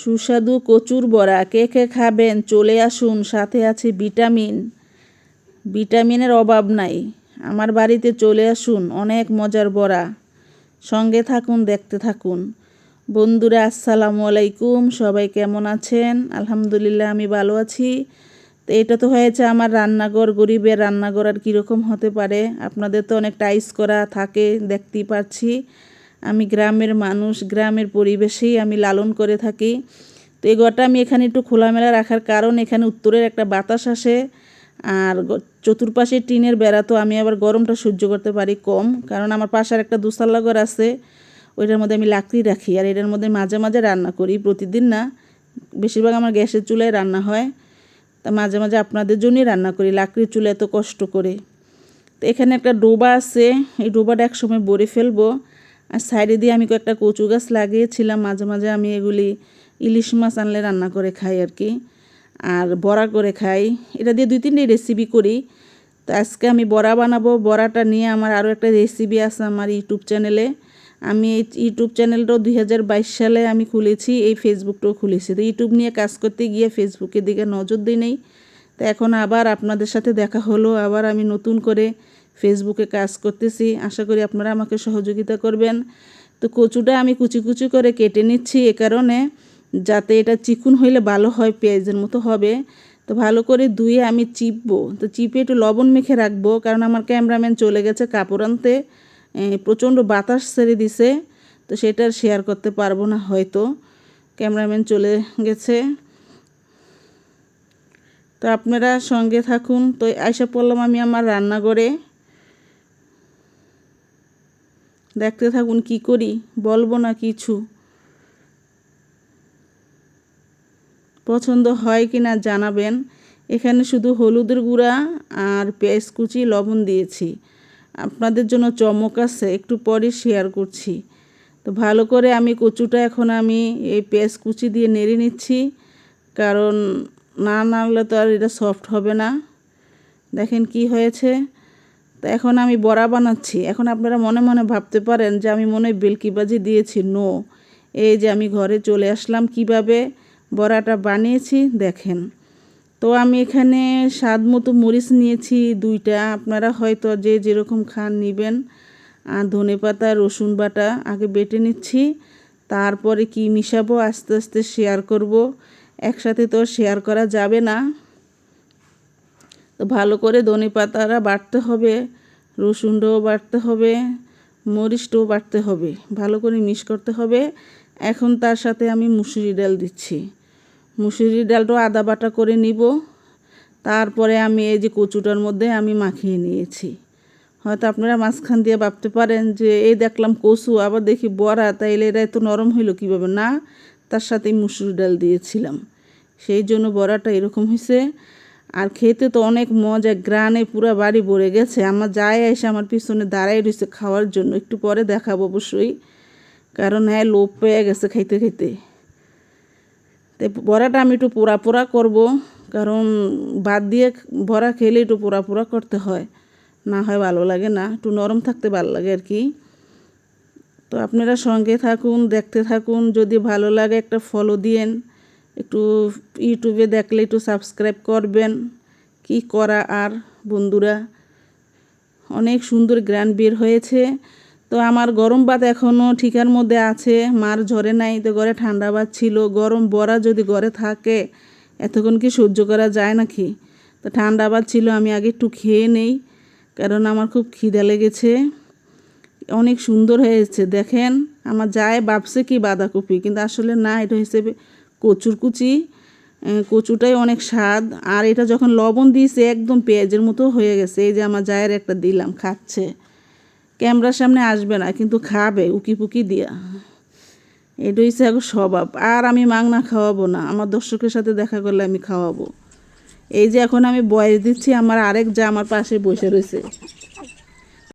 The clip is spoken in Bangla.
সুস্বাদু কচুর বড়া। কে কে খাবেন? চলে আসুন, সাথে আছে ভিটামিন। ভিটামিনের অভাব নাই। আমার বাড়িতে চলে আসুন, অনেক মজার বড়া। সঙ্গে থাকুন, দেখতে থাকুন। বন্ধুরা, আসসালামু আলাইকুম। সবাই কেমন আছেন? আলহামদুলিল্লাহ, আমি ভালো আছি। তো এটা তো হয়েছে আমার রান্নাঘর, গরিবের রান্নাঘর আর কীরকম হতে পারে? আপনাদের তো অনেক টাইস করা থাকে, দেখতেই পাচ্ছি আমি গ্রামের মানুষ, গ্রামের পরিবেশেই আমি লালন করে থাকি। তো এই ঘরটা আমি এখানে একটু খোলামেলা রাখার কারণ, এখানে উত্তরের একটা বাতাস আসে আর চতুর্পাশে টিনের বেড়া, তো আমি আবার গরমটা সহ্য করতে পারি কম, কারণ আমার পাশে একটা দুসাল্লা ঘর আছে, ওইটার মধ্যে আমি লাকড়ি রাখি আর এটার মধ্যে মাঝে মাঝে রান্না করি, প্রতিদিন না, বেশিরভাগ আমার গ্যাসের চুলায় রান্না হয়। তা মাঝে মাঝে আপনাদের জন্যই রান্না করি, লাকড়ির চুলে এত কষ্ট করে। তো এখানে একটা ডোবা আছে, এই ডোবাটা একসময় ভরে ফেলব আর সাইডে দিয়ে আমি কয়েকটা কচু গাছ লাগিয়েছিলাম, মাঝে মাঝে আমি এগুলি ইলিশ মাছ আনলে রান্না করে খাই আর কি। আর বড়া করে খাই। এটা দিয়ে দুই তিনটে রেসিপি করি। তো আজকে আমি বড়া বানাবো। বড়াটা নিয়ে আমার আরও একটা রেসিপি আছে আমার ইউটিউব চ্যানেলে আমি এই ইউটিউব চ্যানেলটাও দুই হাজার বাইশ সালে আমি খুলেছি, এই ফেসবুকটাও খুলেছি। তো ইউটিউব নিয়ে কাজ করতে গিয়ে ফেসবুকের দিকে নজর দিই নেই। তো এখন আবার আপনাদের সাথে দেখা হলো। আবার আমি নতুন করে ফেসবুকে কাজ করতেছি। আশা করি আপনারা আমাকে সহযোগিতা করবেন। তো কচুটা আমি কুচি কুচি করে কেটে নিচ্ছি এ কারণে, যাতে এটা চিকুন হইলে ভালো হয়, পেঁয়াজের মতো হবে। তো ভালো করে ধুয়ে আমি চিপবো। তো চিপে একটু লবণ মেখে রাখব, কারণ আমার ক্যামেরাম্যান চলে গেছে কাপড় আনতে। প্রচণ্ড বাতাস ছেড়ে দিছে, তো সেটা শেয়ার করতে পারব না হয়তো। ক্যামেরাম্যান চলে গেছে। তো আপনারা সঙ্গে থাকুন। তো আইসা পড়লাম আমি আমার রান্নাঘরে। দেখতে থাকুন কি করি, বলব না কিছু। পছন্দ হয় কি না জানাবেন। এখানে শুধু হলুদের গুঁড়া আর পেঁয়াজ কুচি, লবণ দিয়েছি। আপনাদের জন্য চমক আছে, একটু পরে শেয়ার করছি। তো ভালো করে আমি কচুটা এখন আমি এই পেঁয়াজ কুচি দিয়ে নেড়ে নিচ্ছি, কারণ না নাড়লে তো আর এটা সফট হবে না। দেখেন কি হয়েছে। তো এখন আমি বড়া বানাচ্ছি। এখন আপনারা মনে মনে ভাবতে পারেন যে আমি মনে হয় বেলকিবাজি দিয়েছি। নো। এই যে আমি ঘরে চলে আসলাম কীভাবে বড়াটা বানিয়েছি দেখেন। তো আমি এখানে স্বাদ মতো মরিচ নিয়েছি দুইটা। আপনারা হয়তো যে যেরকম খান নেবেন। আর ধনে পাতা, রসুন বাটা আগে বেটে নিচ্ছি। তারপরে কি মিশাবো আস্তে আস্তে শেয়ার করব। একসাথে তো শেয়ার করা যাবে না। তো ভালো করে ধনে পাতাটা বাটতে হবে, রসুনটাও বাটতে হবে, মরিচটাও বাটতে হবে, ভালো করে মিক্স করতে হবে। এখন তার সাথে আমি মুসুরি ডাল দিচ্ছি। মুসুরি ডালটাও আদা বাটা করে নিব। তারপরে আমি এই যে কচুটার মধ্যে আমি মাখিয়ে নিয়েছি। হয়তো আপনারা মাঝখান দিয়ে ভাবতে পারেন যে, এই দেখলাম কচু, আবার দেখি বড়া, তাইলে এটা এত নরম হইল কীভাবে? না, তার সাথে মুসুরি ডাল দিয়েছিলাম। সেই জন্য বড়াটা এরকম হয়েছে আর খেতে তো অনেক মজা, গ্রানে পুরো বাড়ি ভরে গেছে। আমার যায় এসে আমার পিছনে দাঁড়াই রয়েছে খাওয়ার জন্য। একটু পরে দেখাবো অবশ্যই। কারণ হ্যাঁ লোভ পেয়ে গেছে খাইতে খাইতে তো বড়াটা আমি একটু পোড়া পোড়া করব। কারণ বাদ দিয়ে বড়া খেলে একটু পোড়া পোড়া করতে হয়। না হয় ভালো লাগে না, একটু নরম থাকতে ভালো লাগে আর কি। তো আপনারা সঙ্গে থাকুন, দেখতে থাকুন। যদি ভালো লাগে একটা ফলো দিয়েন। একটু ইউটিউবে দেখলে একটু সাবস্ক্রাইব করবেন। কি করা আর, বন্ধুরা? অনেক সুন্দর গ্রান বের হয়েছে। তো আমার গরম ভাত এখনও ঠিকার মধ্যে আছে, মার ঝরে নাই, তো ঘরে ঠান্ডা ভাত ছিল। গরম বড়া যদি ঘরে থাকে, এতক্ষণ কি সহ্য করা যায় নাকি? তো ঠান্ডা ভাত ছিল, আমি আগে একটু খেয়ে নেই, কারণ আমার খুব খিদে লেগেছে। অনেক সুন্দর হয়েছে, দেখেন। আমার যায় ভাবছে কি বাঁধাকপি, কিন্তু আসলে না, এটা হিসেবে কচুর কুচি কচুটাই অনেক স্বাদ। আর এটা যখন লবণ দিয়েছে, একদম পেঁয়াজের মতো হয়ে গেছে। এই যে আমার জায়ের একটা দিলাম, খাচ্ছে। ক্যামেরার সামনে আসবে না, কিন্তু খাবে, উকি পুকি দিয়া। এটা হচ্ছে এখন স্বভাব। আর আমি মাংনা খাওয়াবো না, আমার দর্শকের সাথে দেখা করলে আমি খাওয়াবো। এই যে এখন আমি বয়স দিচ্ছি, আমার আরেক যা আমার পাশে বসে রয়েছে।